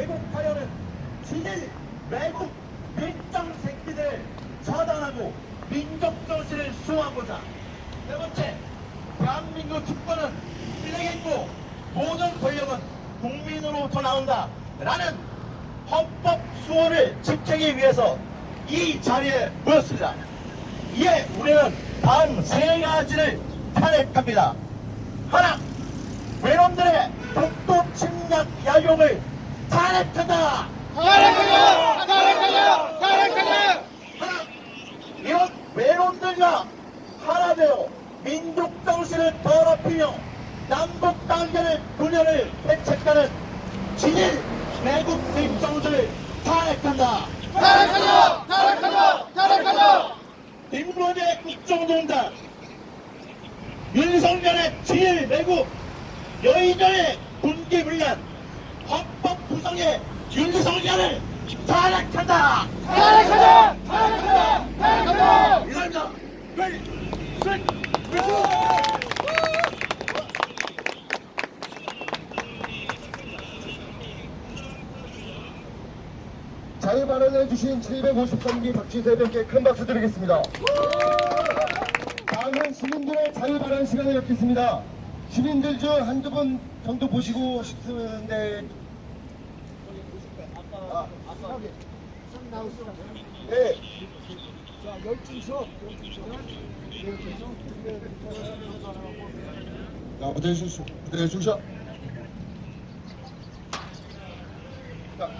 왜곡하려는 진일 외국 밀정 새끼들을 처단하고 민족 정신을 수호하고자. 세 번째 대한민국 특권은 필레겠고 모든 권력은 국민으로부터 나온다 라는 헌법 수호를 지키기 위해서 이 자리에 모였습니다. 이에 우리는 다음 세 가지를 탄핵합니다. 하나 외놈들의 독도 침략 야욕을 타락하자! 타락하자! 타락하자! 하나 이런 외놈들과 하나 되어 민족 정신을 더럽히며 남북 단계를 분열을 배척하는 진일 매국 밀정들을 탄핵한다 타락하자! 타락하자! 타락하자! 김건희의 국정농단 윤석열의 진일 매국 여의도의 군기불란 구성의 윤석열을 탄핵한다! 이상입니다 빨리 셋 외국 자유 발언해 주신 753기 박지세병께 큰 박수 드리겠습니다. 다음은 시민들의 자유 발언 시간을 갖겠습니다. 시민들 중 한두 분 정도 보시고 싶은데 아, 아까 좀 나오시오. 자, 열중 수업. 자, 무대 주시, 주셔. 자.